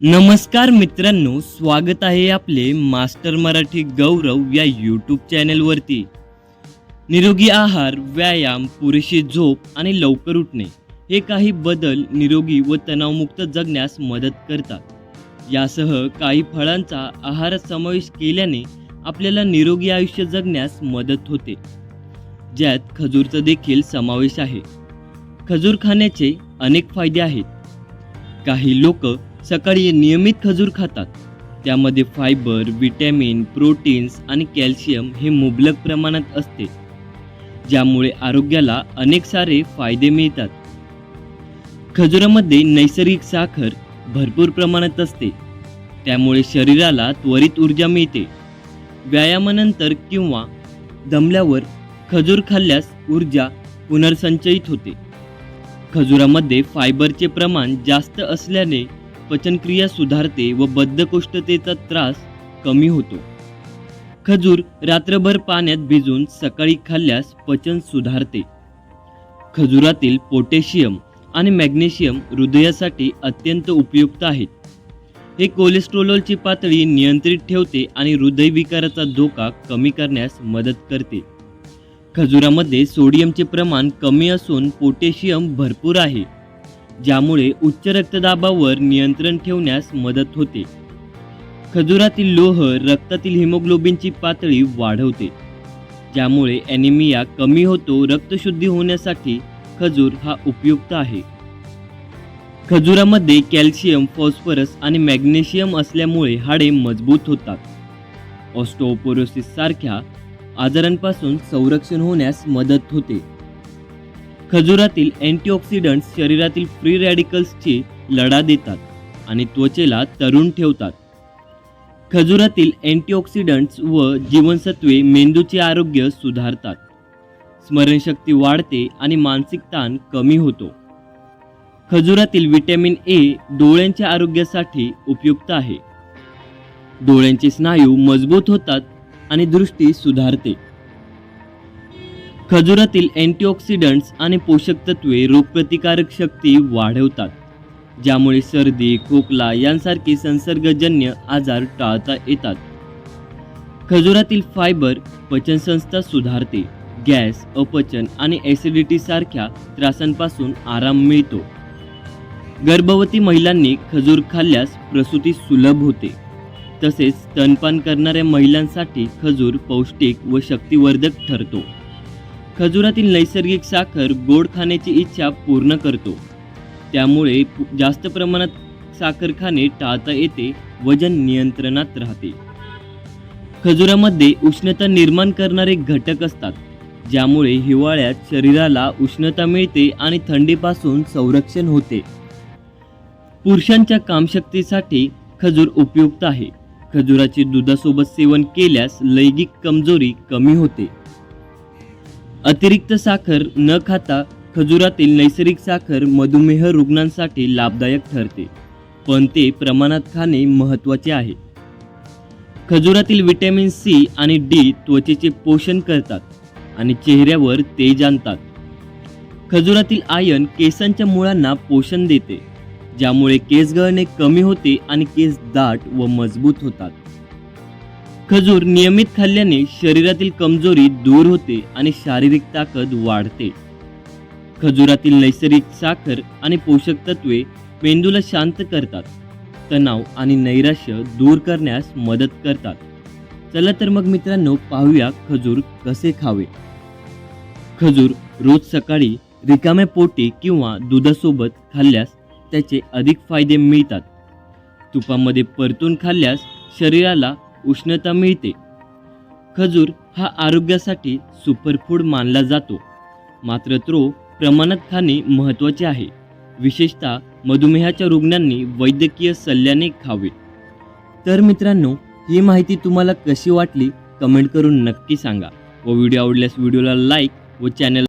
नमस्कार मित्रांनो स्वागत आहे आपले मास्टर मराठी गौरव या यूट्यूब चॅनलवरती निरोगी आहार व्यायाम पुरेशी झोप आणि लवकर उठणे हे काही बदल निरोगी व तणावमुक्त जगण्यास मदत करतात. यासह काही फळांचा आहारात समावेश केल्याने आपल्याला निरोगी आयुष्य जगण्यास मदत होते. ज्यात खजूरचा देखील समावेश आहे. खजूर खाण्याचे अनेक फायदे आहेत. काही लोक सकाळी नियमित खजूर खातात. त्यामध्ये फायबर विटॅमिन प्रोटीन्स आणि कॅल्शियम हे मुबलक प्रमाणात असते. ज्यामुळे आरोग्याला अनेक सारे फायदे मिळतात. खजुरामध्ये नैसर्गिक साखर भरपूर प्रमाणात असते. त्यामुळे शरीराला त्वरित ऊर्जा मिळते. व्यायामानंतर किंवा दमल्यावर खजूर खाल्ल्यास ऊर्जा पुनर्संचयित होते. खजुरामध्ये फायबरचे प्रमाण जास्त असल्याने पचनक्रिया सुधारते व बद्धकोष्ठतेचा त्रास कमी होतो. खजूर रात्रभर पाण्यात भिजून सकाळी खाल्ल्यास पचन सुधारते. खजुरातील पोटॅशियम आणि मॅग्नेशियम हृदयासाठी अत्यंत उपयुक्त आहेत. हे कोलेस्ट्रॉलची पातळी नियंत्रित ठेवते आणि हृदयविकाराचा धोका कमी करण्यास मदत करते. खजुरामध्ये सोडियमचे प्रमाण कमी असून पोटॅशियम भरपूर आहे. ज्यामुळे उच्च रक्तदाबावर नियंत्रण ठेवण्यास मदत होते. खजुरातील लोह रक्तातील हिमोग्लोबिनची पातळी वाढवते. ज्यामुळे ॲनिमिया कमी होतो रक्तशुद्धी होण्यासाठी खजूर हा उपयुक्त आहे. खजुरामध्ये कॅल्शियम फॉस्फरस आणि मॅग्नेशियम असल्यामुळे हाडे मजबूत होतात. ऑस्टोपोरोसिस सारख्या आजारांपासून संरक्षण होण्यास मदत होते. खजुरातील अँटीऑक्सिडंट्स शरीरातील फ्री रॅडिकल्सची लढा देतात आणि त्वचेला तरुण ठेवतात. खजुरातील अँटीऑक्सिडंट्स व जीवनसत्वे मेंदूचे आरोग्य सुधारतात. स्मरणशक्ती वाढते आणि मानसिक ताण कमी होतो. खजुरातील विटॅमिन ए डोळ्यांच्या आरोग्यासाठी उपयुक्त आहे. डोळ्यांचे स्नायू मजबूत होतात आणि दृष्टी सुधारते. खजुरातील अँटीऑक्सिडंट्स आणि पोषक तत्वे रोगप्रतिकारक शक्ती वाढवतात ज्यामुळे सर्दी खोकला यांसारखे संसर्गजन्य आजार टाळता येतात. खजुरातील फायबर पचनसंस्था सुधारते गॅस अपचन आणि ॲसिडिटी सारख्या त्रासांपासून आराम मिळतो. गर्भवती महिलांनी खजूर खाल्ल्यास प्रसूती सुलभ होते. तसेच स्तनपान करणाऱ्या महिलांसाठी खजूर पौष्टिक व शक्तिवर्धक ठरतो. खजुरातील नैसर्गिक साखर गोड खाण्याची इच्छा पूर्ण करतो. त्यामुळे जास्त प्रमाणात साखर खाणे टाळता येते वजन नियंत्रणात राहते. खजुरामध्ये उष्णता निर्माण करणारे घटक असतात ज्यामुळे हिवाळ्यात शरीराला उष्णता मिळते आणि थंडीपासून संरक्षण होते. पुरुषांच्या कामशक्तीसाठी खजूर उपयुक्त आहे. खजुराचे दुधासोबत सेवन केल्यास लैंगिक कमजोरी कमी होते. अतिरिक्त साखर न खाता खजुरातील नैसर्गिक साखर मधुमेह रुग्णांसाठी लाभदायक ठरते पण ते प्रमाणात खाणे महत्त्वाचे आहे. खजुरातील विटॅमिन सी आणि डी त्वचेचे पोषण करतात आणि चेहऱ्यावर तेज आणतात. खजुरातील आयन केसांच्या मुळांना पोषण देते ज्यामुळे केस गळणे कमी होते आणि केस दाट व मजबूत होतात. खजूर नियमित खाल्ल्याने शरीरातील कमजोरी दूर होते आणि शारीरिक ताकद वाढते. खजुरातील नैसर्गिक साखर आणि पोषक तत्वे मेंदूला शांत करतात. तणाव आणि नैराश्य दूर करण्यास मदत करतात. चला तर मग मित्रांनो पाहूया खजूर कसे खावे. खजूर रोज सकाळी रिकाम्या पोटी किंवा दुधासोबत खाल्ल्यास त्याचे अधिक फायदे मिळतात. तुपामध्ये परतून खाल्ल्यास शरीराला उष्णता मिळते. खजूर हा आरोग्यासाठी सुपरफूड मानला जातो. मात्र तो प्रमाणात खाणे महत्त्वाचे आहे. विशेषतः मधुमेहाच्या रुग्णांनी वैद्यकीय सल्ल्याने खावे. तर मित्रांनो ही माहिती तुम्हाला कशी वाटली? कमेंट करून नक्की सांगा व व्हिडिओ आवडल्यास व्हिडिओला लाईक व चॅनल